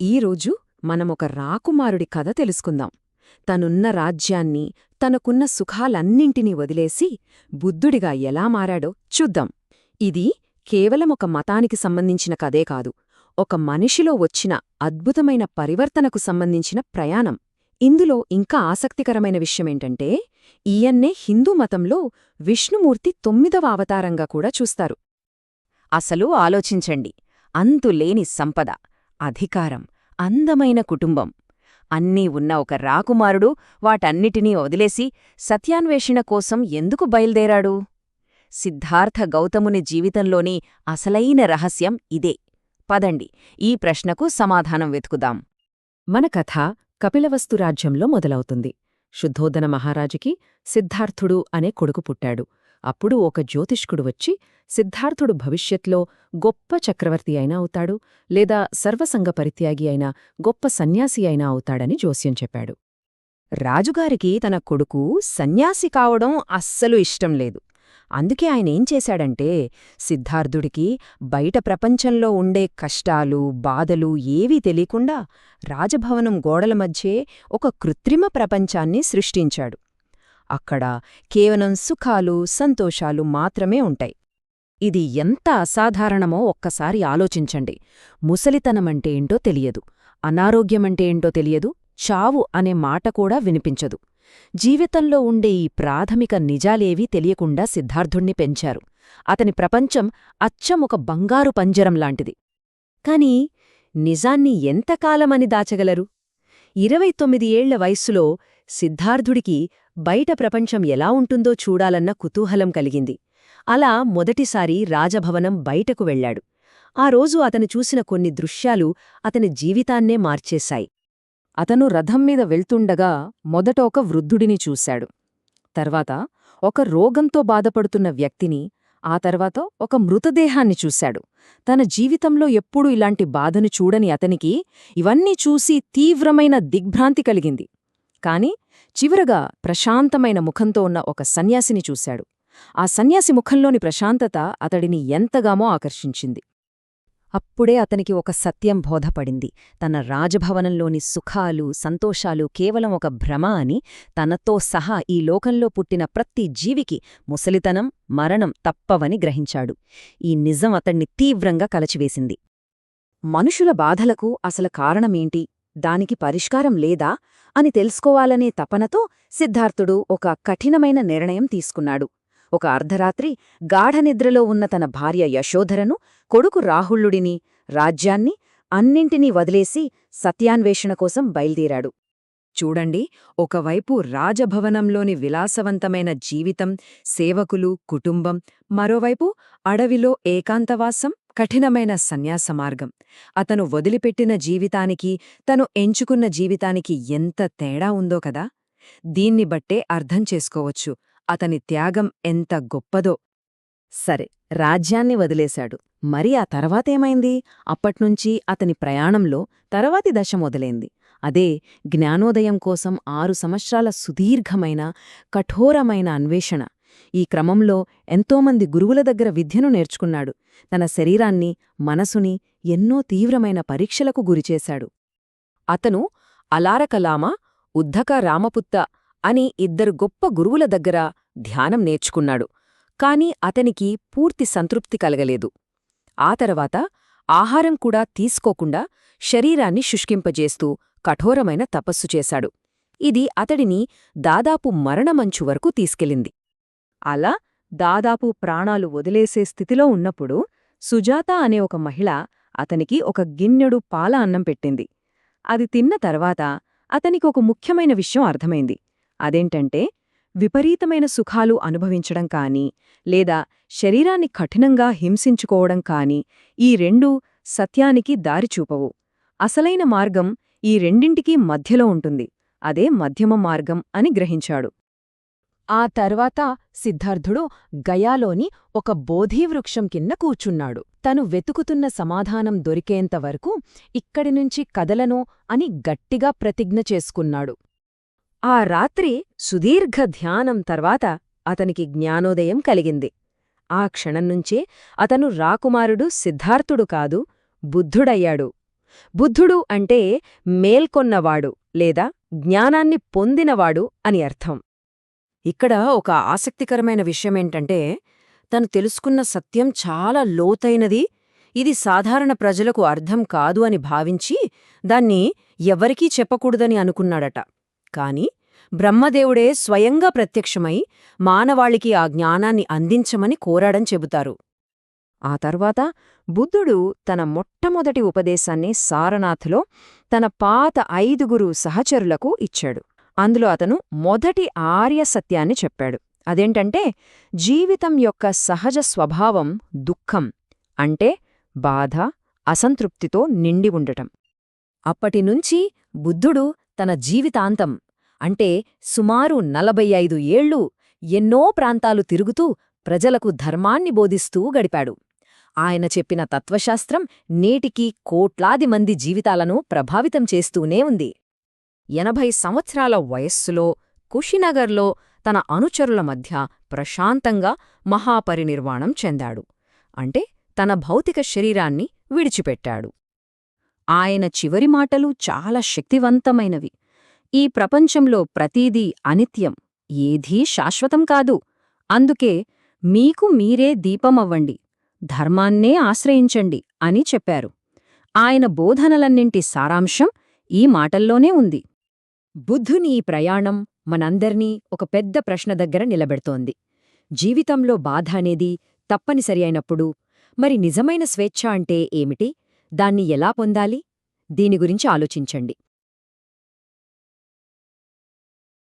ఈరోజు మనమొక రాకుమారుడి కథ తెలుసుకుందాం. తనున్న రాజ్యాన్ని తనకున్న సుఖాలన్నింటినీ వదిలేసి బుద్ధుడిగా ఎలా మారాడో చూద్దాం. ఇది కేవలం ఒక మతానికి సంబంధించిన కథే కాదు ఒక మనిషిలో వచ్చిన అద్భుతమైన పరివర్తనకు సంబంధించిన ప్రయాణం. ఇందులో ఇంకా ఆసక్తికరమైన విషయమేంటంటే ఈయన్నే హిందూ మతంలో విష్ణుమూర్తి తొమ్మిదవ అవతారంగా కూడా చూస్తారు. అసలు ఆలోచించండి అంతులేని సంపద. అధికారం అందమైన కుటుంబం. అన్నీ ఉన్న ఒక రాకుమారుడు వాటన్నిటినీ వదిలేసి సత్యాన్వేషణ కోసం ఎందుకు బయల్దేరాడు? సిద్ధార్థ గౌతముని జీవితంలోని అసలైన రహస్యం ఇదే. పదండి ఈ ప్రశ్నకు సమాధానం వెతుకుదాం. మన కథ కపిలవస్తు రాజ్యంలో మొదలవుతుంది. శుద్ధోదన మహారాజుకి సిద్ధార్థుడు అనే కొడుకు పుట్టాడు. అప్పుడు ఒక జ్యోతిష్కుడు వచ్చి సిద్ధార్థుడు భవిష్యత్లో గొప్ప చక్రవర్తి అయినా అవుతాడు లేదా సర్వసంగ పరిత్యాగి అయినా గొప్ప సన్యాసి అయినా అవుతాడని జోస్యం చెప్పాడు. రాజుగారికి తన కొడుకు సన్యాసి కావడం అస్సలు ఇష్టం లేదు. అందుకే ఆయనేం చేశాడంటే సిద్ధార్థుడికి బయట ప్రపంచంలో ఉండే కష్టాలు బాధలు ఏవీ తెలియకుండా రాజభవనం గోడల మధ్యే ఒక కృత్రిమ ప్రపంచాన్ని సృష్టించాడు. అక్కడ కేవలం సుఖాలు సంతోషాలు మాత్రమే ఉంటాయి. ఇది ఎంత అసాధారణమో ఒక్కసారి ఆలోచించండి. ముసలితనమంటే ఏంటో తెలియదు. అనారోగ్యమంటే ఏంటో తెలియదు. చావు అనే మాట కూడా వినిపించదు. జీవితంలో ఉండే ఈ ప్రాథమిక నిజాలేవీ తెలియకుండా సిద్ధార్థుణ్ణి పెంచారు. అతని ప్రపంచం అచ్చం ఒక బంగారు పంజరంలాంటిది కాని నిజాన్ని ఎంతకాలమని దాచగలరు? ఇరవై తొమ్మిది ఏళ్ళ వయస్సులో సిద్ధార్థుడికి బయట ప్రపంచం ఎలా ఉంటుందో చూడాలన్న కుతూహలం కలిగింది. అలా మొదటిసారి రాజభవనం బయటకు వెళ్ళాడు ఆ రోజు అతను చూసిన కొన్ని దృశ్యాలు అతని జీవితాన్నే మార్చేశాయి. అతను రథం మీద వెళ్తుండగా మొదట ఒక వృద్ధుడిని చూశాడు. తర్వాత ఒక రోగంతో బాధపడుతున్న వ్యక్తిని ఆ తర్వాత ఒక మృతదేహాన్ని చూశాడు. తన జీవితంలో ఎప్పుడూ ఇలాంటి బాధను చూడని అతనికి ఇవన్నీ చూసి తీవ్రమైన దిగ్భ్రాంతి కలిగింది. కాని చివరగా ప్రశాంతమైన ముఖంతో ఉన్న ఒక సన్యాసిని చూశాడు. ఆ సన్యాసి ముఖంలోని ప్రశాంతత అతడిని ఎంతగామో ఆకర్షించింది. అప్పుడే అతనికి ఒక సత్యం బోధపడింది. తన రాజభవనంలోని సుఖాలు సంతోషాలు కేవలం ఒక భ్రమ అని తనతో సహా ఈ లోకంలో పుట్టిన ప్రతి జీవికి ముసలితనం మరణం తప్పవని గ్రహించాడు. ఈ నిజం అతణ్ణి తీవ్రంగా కలచివేసింది. మనుషుల బాధలకు అసలు కారణమేంటి? దానికి పరిష్కారం లేదా అని తెలుసుకోవాలనే తపనతో సిద్ధార్థుడు ఒక కఠినమైన నిర్ణయం తీసుకున్నాడు. ఒక అర్ధరాత్రి గాఢనిద్రలో ఉన్న తన భార్య యశోధరను కొడుకు రాహుళ్ళుడిని రాజ్యాన్ని అన్నింటినీ వదిలేసి సత్యాన్వేషణ కోసం బయల్దేరాడు. చూడండి ఒకవైపు రాజభవనంలోని విలాసవంతమైన జీవితం సేవకులు కుటుంబం మరోవైపు అడవిలో ఏకాంతవాసం కఠినమైన సన్యాస మార్గం అతను వదిలిపెట్టిన జీవితానికి తను ఎంచుకున్న జీవితానికి ఎంత తేడా ఉందో కదా? దీన్ని బట్టే అర్థం చేసుకోవచ్చు అతని త్యాగం ఎంత గొప్పదో. సరే రాజ్యాన్ని వదిలేశాడు. మరి ఆ తర్వాతేమైంది అప్పట్నుంచి అతని ప్రయాణంలో తర్వాతి దశ మొదలైంది. అదే జ్ఞానోదయం కోసం ఆరు సంవత్సరాల సుదీర్ఘమైన కఠోరమైన అన్వేషణ. ఈ క్రమంలో ఎంతోమంది గురువుల దగ్గర విద్యను నేర్చుకున్నాడు. తన శరీరాన్ని మనసుని ఎన్నో తీవ్రమైన పరీక్షలకు గురిచేశాడు. అతను అలారకలామ ఉద్ధక రామపుత్త అని ఇద్దరు గొప్ప గురువుల దగ్గర ధ్యానం నేర్చుకున్నాడు. కాని అతనికి పూర్తి సంతృప్తి కలగలేదు. ఆ తర్వాత ఆహారం కూడా తీసుకోకుండా శరీరాన్ని శుష్కింపజేస్తూ కఠోరమైన తపస్సు చేశాడు. ఇది అతడిని దాదాపు మరణమంచు వరకు తీసుకెళ్ళింది. అలా దాదాపు ప్రాణాలు వదిలేసే స్థితిలో ఉన్నప్పుడు సుజాత అనే ఒక మహిళ అతనికి ఒక గిన్నెడు పాల అన్నం పెట్టింది. అది తిన్న తర్వాత అతనికి ఒక ముఖ్యమైన విషయం అర్థమైంది. అదేంటంటే విపరీతమైన సుఖాలు అనుభవించడం కానీ లేదా శరీరాన్ని కఠినంగా హింసించుకోవడం కానీ ఈ రెండూ సత్యానికి దారిచూపవు. అసలైన మార్గం ఈ రెండింటికీ మధ్యలో ఉంటుంది. అదే మధ్యమ మార్గం అని గ్రహించాడు. ఆ తర్వాత సిద్ధార్థుడు గయాలోని ఒక బోధీవృక్షం కింద కూర్చున్నాడు. తను వెతుకుతున్న సమాధానం దొరికేంతవరకు ఇక్కడినుంచి కదలను అని గట్టిగా ప్రతిజ్ఞ చేసుకున్నాడు. ఆ రాత్రి సుదీర్ఘ ధ్యానం తర్వాత అతనికి జ్ఞానోదయం కలిగింది. ఆ క్షణంనుంచే అతను రాకుమారుడు సిద్ధార్థుడు కాదు బుద్ధుడయ్యాడు. బుద్ధుడు అంటే మేల్కొన్నవాడు లేదా జ్ఞానాన్ని పొందినవాడు అని అర్థం. ఇక్కడ ఒక ఆసక్తికరమైన విషయమేంటంటే తను తెలుసుకున్న సత్యం చాలా లోతైనది ఇది సాధారణ ప్రజలకు అర్థం కాదు అని భావించి దాన్ని ఎవరికీ చెప్పకూడదని అనుకున్నాడట. కాని బ్రహ్మదేవుడే స్వయంగా ప్రత్యక్షమై మానవాళికి ఆ జ్ఞానాన్ని అందించమని కోరాడని చెబుతారు. ఆ తర్వాత బుద్ధుడు తన మొట్టమొదటి ఉపదేశాన్ని సారనాథ్లో తన పాత ఐదుగురు సహచరులకు ఇచ్చాడు. అందులో అతను మొదటి ఆర్య సత్యాన్ని చెప్పాడు. అదేంటంటే జీవితం యొక్క సహజ స్వభావం దుఃఖం అంటే బాధ అసంతృప్తితో నిండి ఉండటం. అప్పటినుంచి బుద్ధుడు తన జీవితాంతం అంటే సుమారు నలభై ఐదు ఏళ్ళు ఎన్నో ప్రాంతాలు తిరుగుతూ ప్రజలకు ధర్మాన్ని బోధిస్తూ గడిపాడు. ఆయన చెప్పిన తత్వశాస్త్రం నేటికీ కోట్లాది మంది జీవితాలను ప్రభావితం చేస్తూనే ఉంది. ఎనభై సంవత్సరాల వయస్సులో కుషినగర్లో తన అనుచరుల మధ్య ప్రశాంతంగా మహాపరినిర్వాణం చెందాడు. అంటే తన భౌతిక శరీరాన్ని విడిచిపెట్టాడు. ఆయన చివరి మాటలు చాలా శక్తివంతమైనవి. ఈ ప్రపంచంలో ప్రతీదీ అనిత్యం ఏదీ శాశ్వతం కాదు. అందుకే మీకు మీరే దీపమవ్వండి ధర్మాన్నే ఆశ్రయించండి అని చెప్పారు. ఆయన బోధనలన్నింటి సారాంశం ఈ మాటల్లోనే ఉంది. బుద్ధుని ఈ ప్రయాణం మనందర్నీ ఒక పెద్ద ప్రశ్న దగ్గర నిలబెడుతోంది. జీవితంలో బాధ అనేది తప్పనిసరి అయినప్పుడు మరి నిజమైన స్వేచ్ఛ అంటే ఏమిటి? దాన్ని ఎలా పొందాలి? దీని గురించి ఆలోచించండి.